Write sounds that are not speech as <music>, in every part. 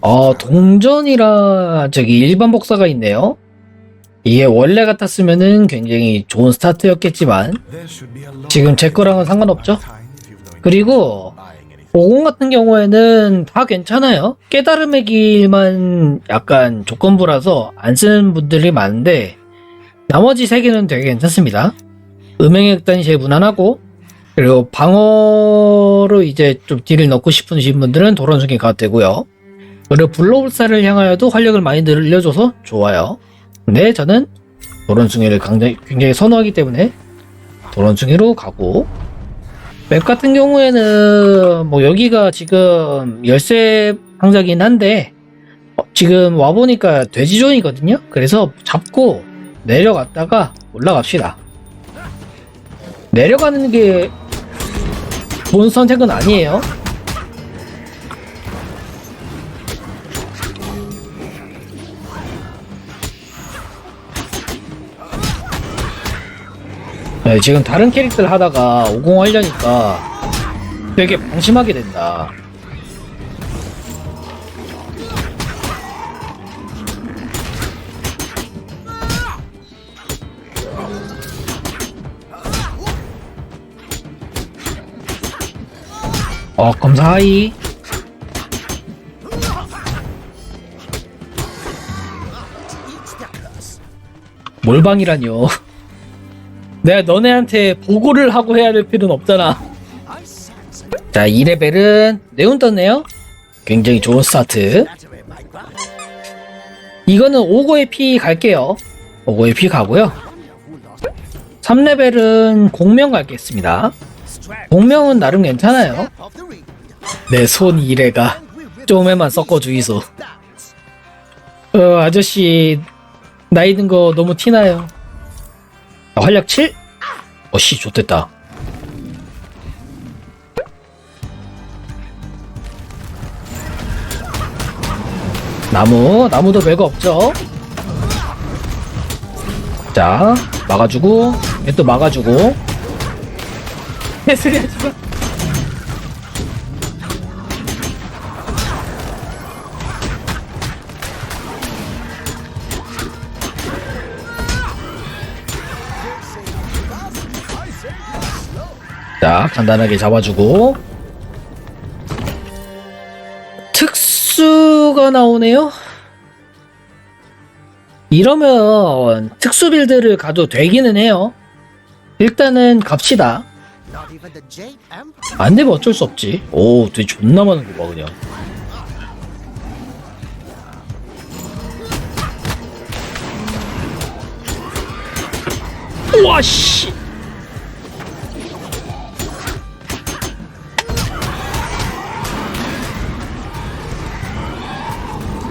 어, 동전이라 저기 일반 복사가 있네요. 이게 원래 같았으면은 굉장히 좋은 스타트였겠지만 지금 제 거랑은 상관없죠? 그리고 50 같은 경우에는 다 괜찮아요. 깨달음의 길만 약간 조건부라서 안 쓰는 분들이 많은데 나머지 세 개는 되게 괜찮습니다. 음행의 극단이 제일 무난하고 그리고 방어로 이제 좀 딜을 넣고 싶으신 분들은 가도 되고요. 그리고 블로불사를 향하여도 활력을 많이 늘려줘서 좋아요. 근데 저는 도론숭이를 굉장히, 선호하기 때문에 도론숭이로 가고 맵 같은 경우에는 뭐 여기가 지금 열쇠 상자긴 한데 어, 지금 와보니까 돼지존이거든요? 그래서 잡고 내려갔다가 올라갑시다. 내려가는 게 좋은 선택은 아니에요 네, 지금 다른 캐릭터를 하다가 50 하려니까 되게 방심하게 된다. 어, 검사하이. 몰방이라뇨. <laughs> 내가 너네한테 보고를 하고 해야 될 필요는 없잖아. 자, 2레벨은 네온 떴네요. 굉장히 좋은 스타트. 이거는 5고의 피 갈게요. 5고의 피 가고요. 3레벨은 공명 갈겠습니다. 공명은 나름 괜찮아요. 내 손 이래가 좀에만 섞어 주이소. 어, 아저씨 나이 든 거 너무 티나요. 아, 활력 7? 어씨 좋됐다. 나무 나무도 별거 없죠? 자 막아주고 얘 또 막아주고. <laughs> 개소리 하지 간단하게 잡아주고. 특수가 나오네요? 이러면 특수 빌드를 가도 되기는 해요. 일단은 갑시다. 안 되면 어쩔 수 없지. 오, 되게 존나 많은 거 봐, 그냥. 우와, 씨!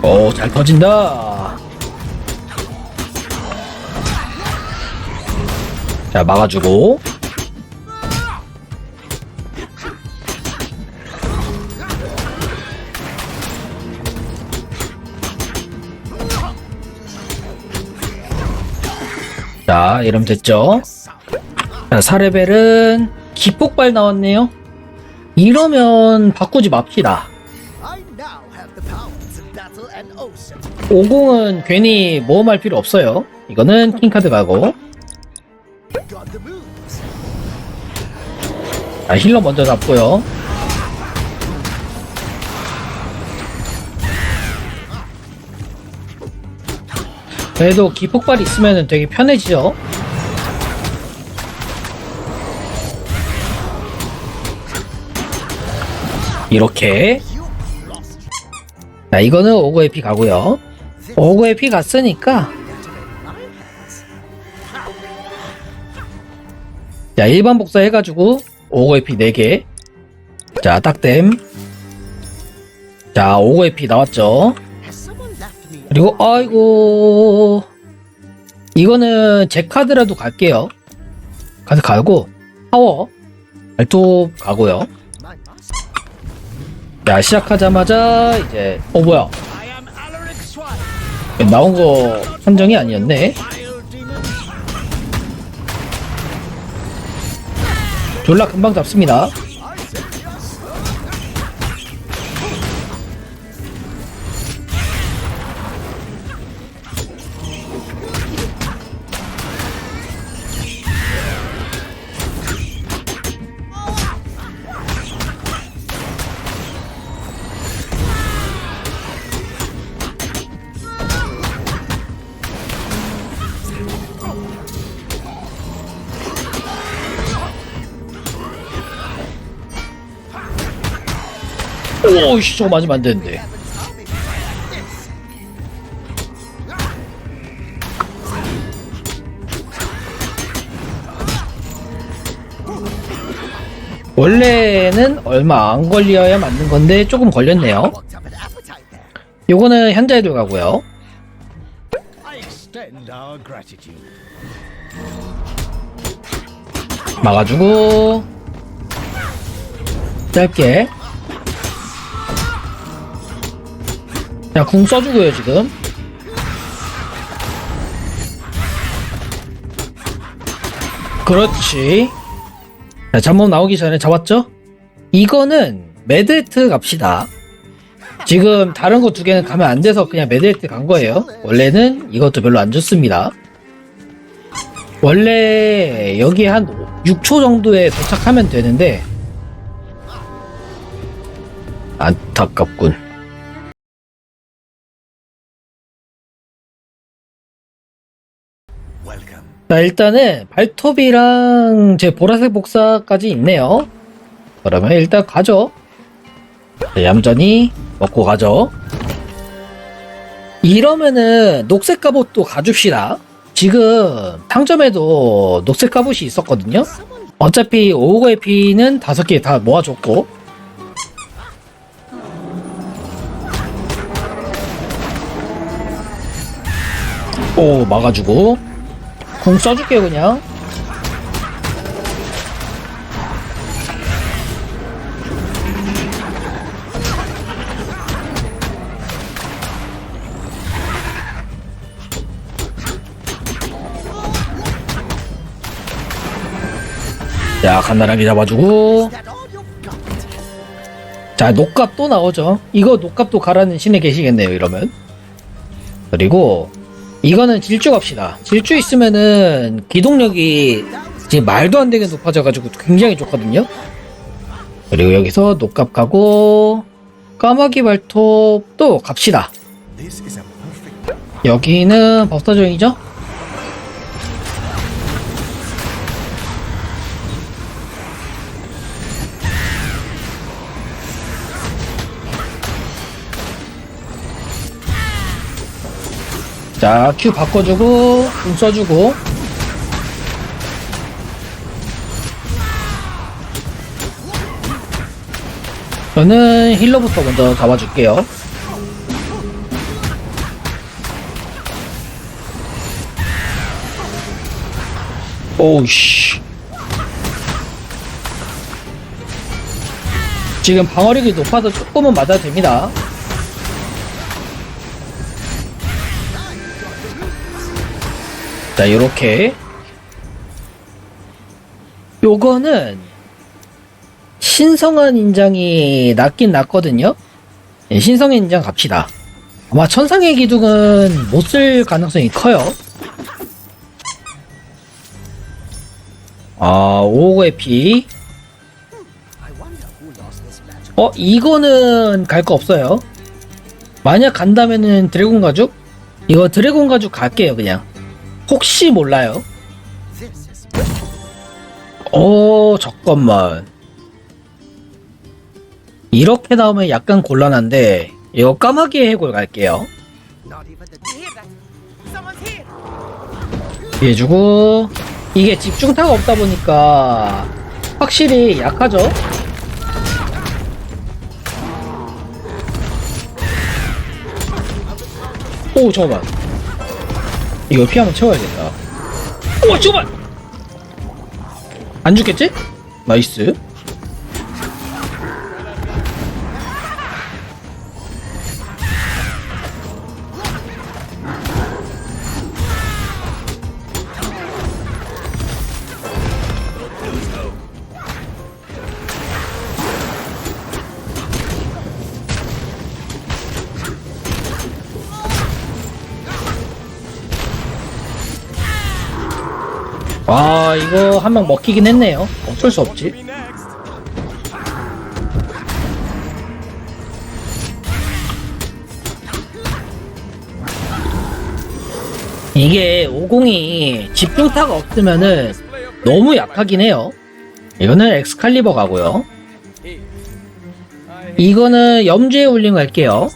오, 잘 터진다. 자, 막아주고. 자, 이러면 됐죠? 자, 4레벨은 기폭발 나왔네요. 이러면 바꾸지 맙시다. 50은 괜히 모험할 필요 없어요. 이거는 킹카드 가고. 자, 힐러 먼저 잡고요. 그래도 기폭발 있으면 되게 편해지죠. 이렇게 자 이거는 오고의 피 가고요 오고의 피 갔으니까. 자 일반 복사 해가지고 오고의 피 4개. 자 딱댐. 자 오고의 피 나왔죠. 그리고 아이고. 이거는 제 카드라도 갈게요. 카드 갈고 파워. 발톱 가고요. 자 시작하자마자 이제 어 뭐야 나온 거 판정이 아니었네. 졸라 금방 잡습니다 오씨 저거 맞으면 안 되는데. 원래는 얼마 안 걸려야 맞는 건데 조금 걸렸네요. 요거는 현자에 들어가고요. 막아주고 짧게 자, 궁 써주고요, 지금. 그렇지. 자, 잠몸 나오기 전에 잡았죠? 이거는 매드헤트 갑시다. 지금 다른 거 두 개는 가면 안 돼서 그냥 매드헤트 간 거예요. 원래는 이것도 별로 안 좋습니다. 원래 여기 한 6초 정도에 도착하면 되는데 안타깝군. 자 일단은 발톱이랑 제 보라색 복사까지 있네요. 그러면 일단 가죠. 자, 얌전히 먹고 가죠. 이러면은 녹색 갑옷도 가줍시다. 지금 상점에도 녹색 갑옷이 있었거든요. 어차피 오고의 피는 다섯 개 다 모아줬고 오 막아주고 공 써줄게요 그냥. 자 간단하게 잡아주고. 자 녹갑 또 나오죠. 이거 녹갑도 가라는 신에 계시겠네요 이러면. 그리고 이거는 질주 갑시다. 질주 있으면은 기동력이 지금 말도 안 되게 높아져가지고 굉장히 좋거든요. 그리고 여기서 녹갑 가고 까마귀 갑시다. Is a perfect. 여기는 법사정이죠? 자, 큐 바꿔주고, 공 써주고. 저는 힐러부터 먼저 잡아줄게요. 오우씨. 지금 방어력이 높아서 조금은 맞아도 됩니다. 자, 요렇게. 요거는 신성한 인장이 낫긴 낫거든요. 예, 신성한 인장 갑시다. 아마 천상의 기둥은 못 쓸 가능성이 커요. 아, 오고의 피. 어, 이거는 갈 거 없어요. 만약 간다면은 드래곤 가죽? 이거 드래곤 가죽 갈게요, 그냥. 혹시 몰라요. 어, 잠깐만. 이렇게 나오면 약간 곤란한데, 이거 까마귀의 해골 갈게요. 해주고, 이게 집중타가 없다 보니까, 확실히 약하죠? 오, 잠깐만. 이거 피 한번 채워야겠다. 오, 잠깐만! 안 죽겠지? 나이스. 아, 이거 한 명 먹히긴 했네요. 어쩔 수 없지. 이게 50이 집중타가 없으면은 너무 약하긴 해요. 이거는 엑스칼리버 가고요. 이거는 염주에 올린 거 할게요.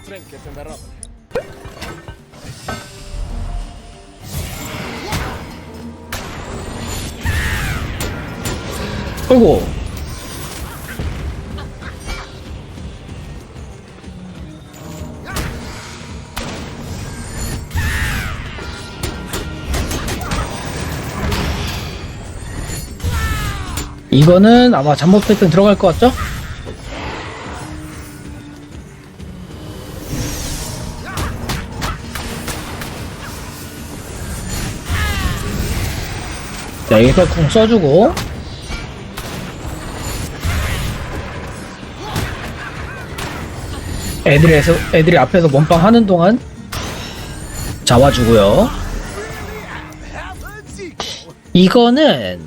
어이구. 이거는 아마 잠복 패턴 들어갈 것 같죠? 자, 여기서 궁 써주고. 애들에서, 애들이 앞에서 몸빵 하는 동안 잡아주고요. 이거는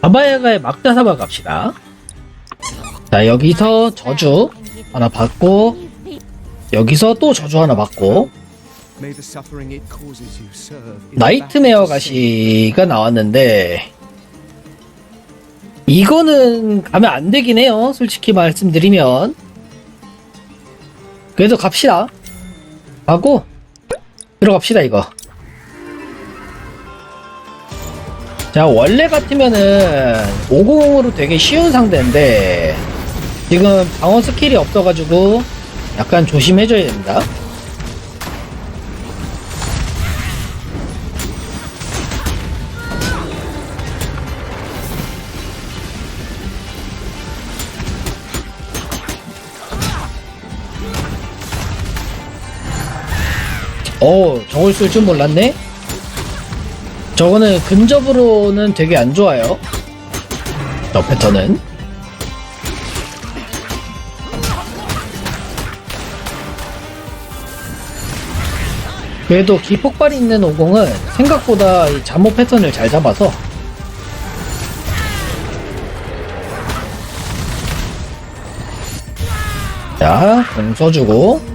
바바야가의 막다사바 갑시다. 자, 여기서 저주 하나 받고, 여기서 또 저주 하나 받고, 나이트메어. 가시가 나왔는데 이거는 가면 안 되긴 해요. 솔직히 말씀드리면 그래도 갑시다. 가고 들어갑시다 이거. 자 원래 같으면은 550으로 되게 쉬운 상대인데 지금 방어 스킬이 없어가지고 약간 조심해줘야 됩니다. 어, 저걸 쓸 줄 몰랐네? 저거는 근접으로는 되게 안 좋아요. 저 패턴은. 그래도 기폭발이 있는 50은 생각보다 이 잠모 패턴을 잘 잡아서 자, 공 써주고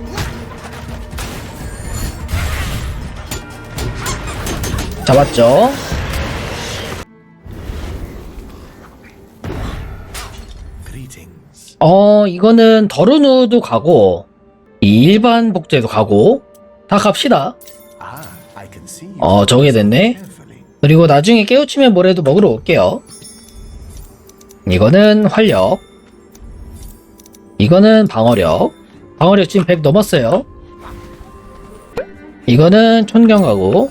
잡았죠? 어, 이거는 더루누도 가고, 이 일반 복제도 가고, 다 갑시다. 어, 저게 됐네. Carefully. 그리고 나중에 깨우치면 뭐래도 먹으러 올게요. 이거는 활력. 이거는 방어력. 방어력 지금 100 넘었어요. 이거는 촌경 가고.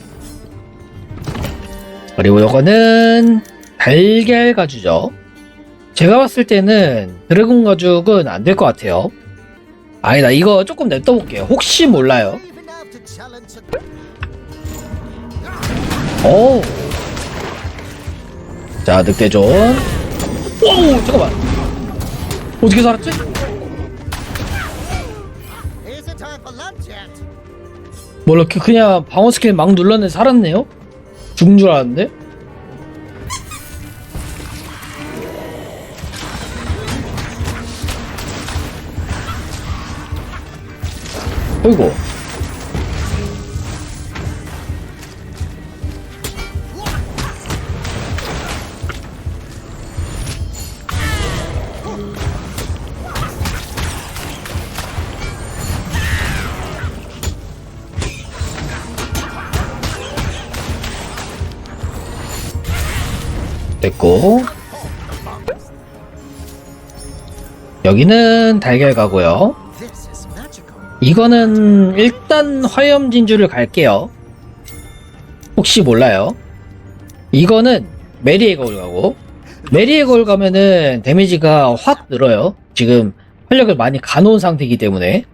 그리고 이거는 달걀 가주죠. 제가 봤을 때는 드래곤 가죽은 안 될 것 같아요. 아니다, 이거 조금 냅둬볼게요. 혹시 몰라요. 오. 자, 늑대존. 오, 잠깐만. 어떻게 살았지? 몰라, 그- 그냥 방어 스킬 막 눌렀는데 살았네요? 죽은 줄 알았는데? 어이구. 여기는 달걀 가고요. 이거는 일단 화염 진주를 갈게요. 혹시 몰라요? 이거는 메리의 거울 가고. 메리의 거울 가면은 데미지가 확 늘어요. 지금 활력을 많이 가놓은 상태이기 때문에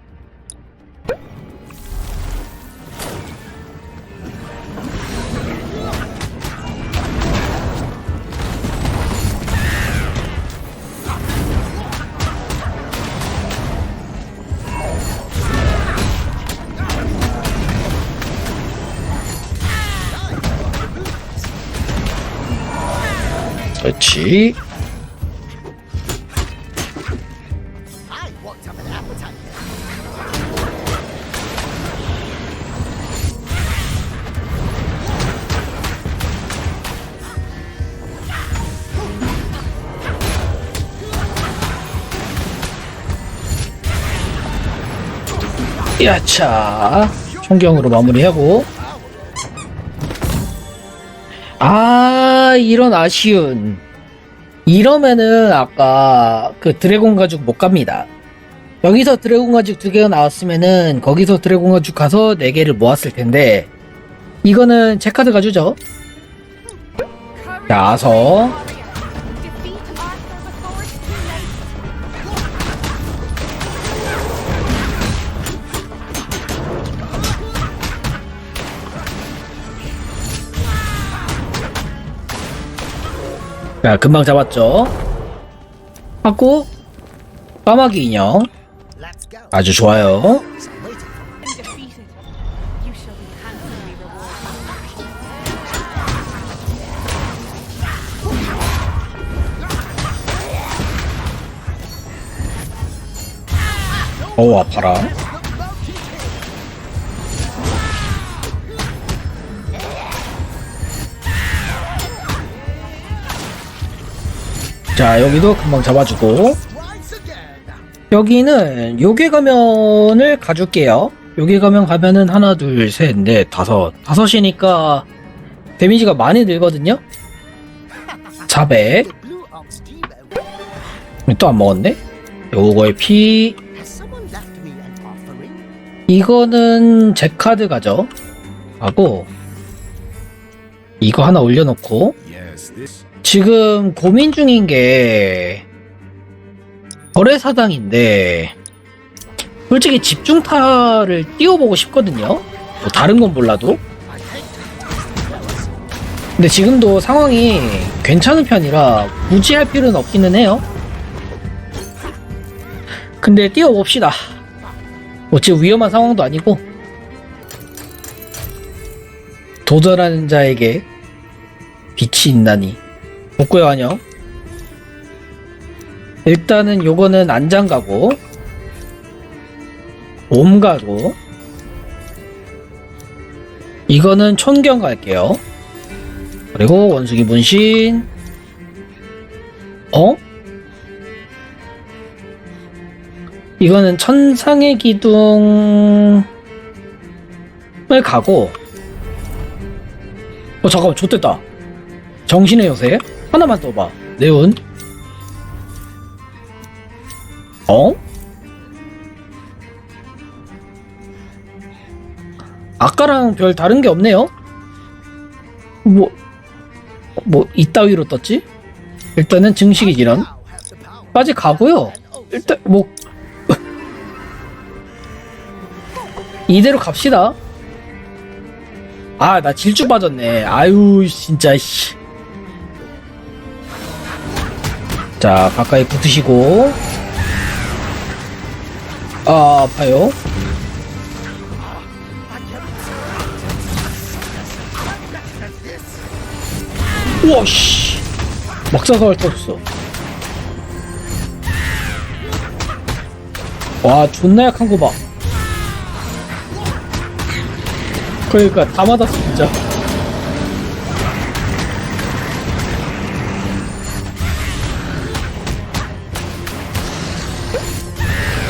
그렇지 야차. 총경으로 마무리하고. 아 이런 아쉬운 이러면은 아까 그 드래곤 가죽 못 갑니다. 여기서 드래곤 가죽 두 개가 나왔으면은 거기서 드래곤 가죽 가서 네 개를 모았을 텐데 이거는 제 카드 가 주죠? 자 아서 자 금방 잡았죠 하고 까마귀 인형 아주 좋아요. 어우 아파라 자 여기도 금방 잡아주고. 여기는 요괴 가면을 가줄게요. 요괴 가면 가면은 하나 둘셋넷 다섯. 다섯이니까 데미지가 많이 늘거든요? 400 또 안 먹었네? 요거의 피. 이거는 제 카드 가죠. 하고 이거 하나 올려놓고. Yes. 지금 고민 중인 게 거래사당인데 솔직히 집중타를 띄워보고 싶거든요. 뭐 다른 건 몰라도. 근데 지금도 상황이 괜찮은 편이라 굳이 할 필요는 없기는 해요. 근데 띄워봅시다. 어찌 위험한 상황도 아니고 도전하는 자에게 빛이 있나니 복구의 환영 일단은 요거는 안장 가고 옴 가고 이거는 촌경 갈게요. 그리고 원숭이 분신. 어? 이거는 천상의 기둥을 가고 어 잠깐만 좋됐다. 정신의 요새 하나만 떠봐 네온 어? 아까랑 별 다른 게 없네요 뭐, 뭐, 이따위로 떴지? 일단은 증식이 지연 까지 가고요 일단 뭐 <laughs> 이대로 갑시다. 아, 나 질주 빠졌네. 아유, 진짜, 씨. 자, 가까이 붙으시고. 아, 아파요. 우와, 씨. 막사가을 터졌어. 와, 존나 약한 거 봐. 그러니까 다 맞았어 진짜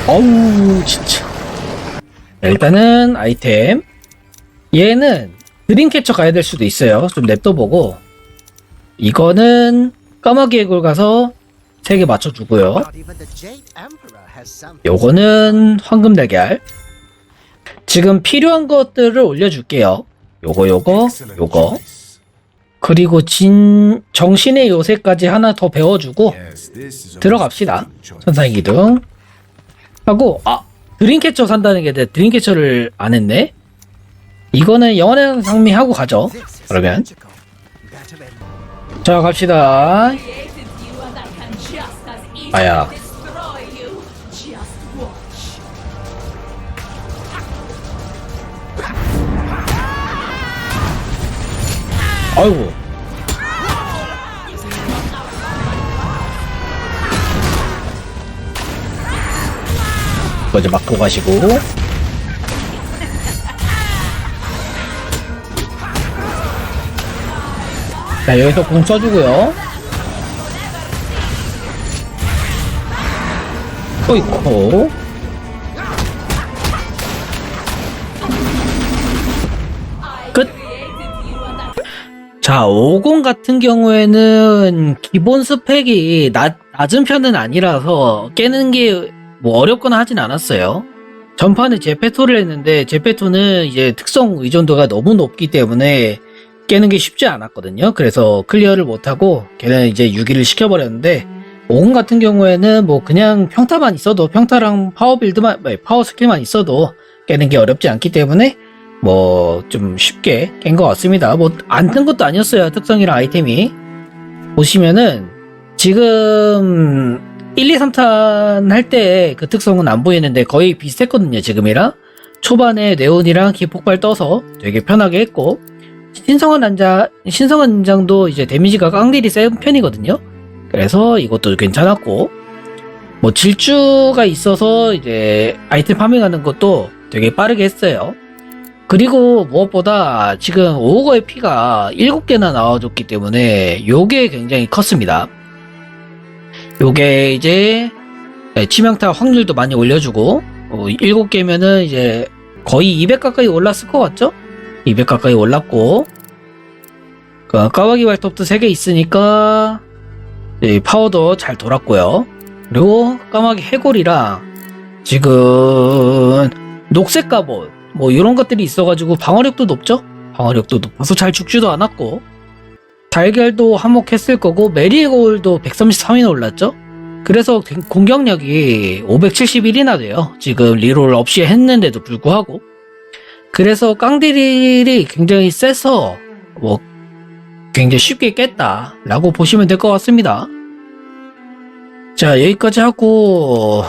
어우 진짜 일단은 아이템 얘는 드림캐쳐 가야 될 수도 있어요 좀 냅둬보고 이거는 까마귀 애굴 가서 3개 맞춰주고요 요거는 황금 달걀 지금 필요한 것들을 올려줄게요. 요거, 요거, 요거. 그리고 진, 정신의 요새까지 하나 더 배워주고, 들어갑시다. 천상의 기둥. 하고, 아, 드림캐쳐 산다는 게내 드림캐쳐를 안 했네? 이거는 영원의 상미 하고 가죠. 그러면. 자, 갑시다. 아야. 아이고. 먼저 맞고 가시고. 자 여기서 공 쳐주고요. 또 있고 자, 50 같은 경우에는 기본 스펙이 낮, 낮은 편은 아니라서 깨는 게 뭐 어렵거나 하진 않았어요. 전판에 제페토를 했는데 제페토는 이제 특성 의존도가 너무 높기 때문에 깨는 게 쉽지 않았거든요. 그래서 클리어를 못하고 걔는 이제 유기를 시켜버렸는데 50 같은 경우에는 뭐 그냥 평타만 있어도 평타랑 파워 빌드만 파워 스킬만 있어도 깨는 게 어렵지 않기 때문에 뭐 좀 쉽게 깬 것 같습니다. 뭐 안 뜬 것도 아니었어요. 특성이랑 아이템이 보시면은 지금 1, 2, 3탄 할 때 그 특성은 안 보이는데 거의 비슷했거든요. 지금이랑 초반에 네온이랑 기폭발 떠서 되게 편하게 했고 신성한 난자 신성한 인장도 이제 데미지가 깡딜이 센 편이거든요. 그래서 이것도 괜찮았고 뭐 질주가 있어서 이제 아이템 파밍하는 것도 되게 빠르게 했어요. 그리고 무엇보다 지금 오거의 피가 7개나 나와줬기 때문에 요게 굉장히 컸습니다. 요게 이제 네, 치명타 확률도 많이 올려주고 어, 7개면은 이제 거의 200 가까이 올랐을 것 같죠? 200 가까이 올랐고 그 까마귀 발톱도 3개 있으니까 네, 파워도 잘 돌았고요. 그리고 까마귀 해골이랑 지금 녹색 갑옷 뭐 이런 것들이 있어가지고 방어력도 높죠? 방어력도 높아서 잘 죽지도 않았고 달걀도 한몫했을 거고 메리골도 133이나 올랐죠? 그래서 공격력이 571이나 돼요. 지금 리롤 없이 했는데도 불구하고 그래서 깡디릴이 굉장히 세서 뭐 굉장히 쉽게 깼다라고 보시면 될 것 같습니다. 자 여기까지 하고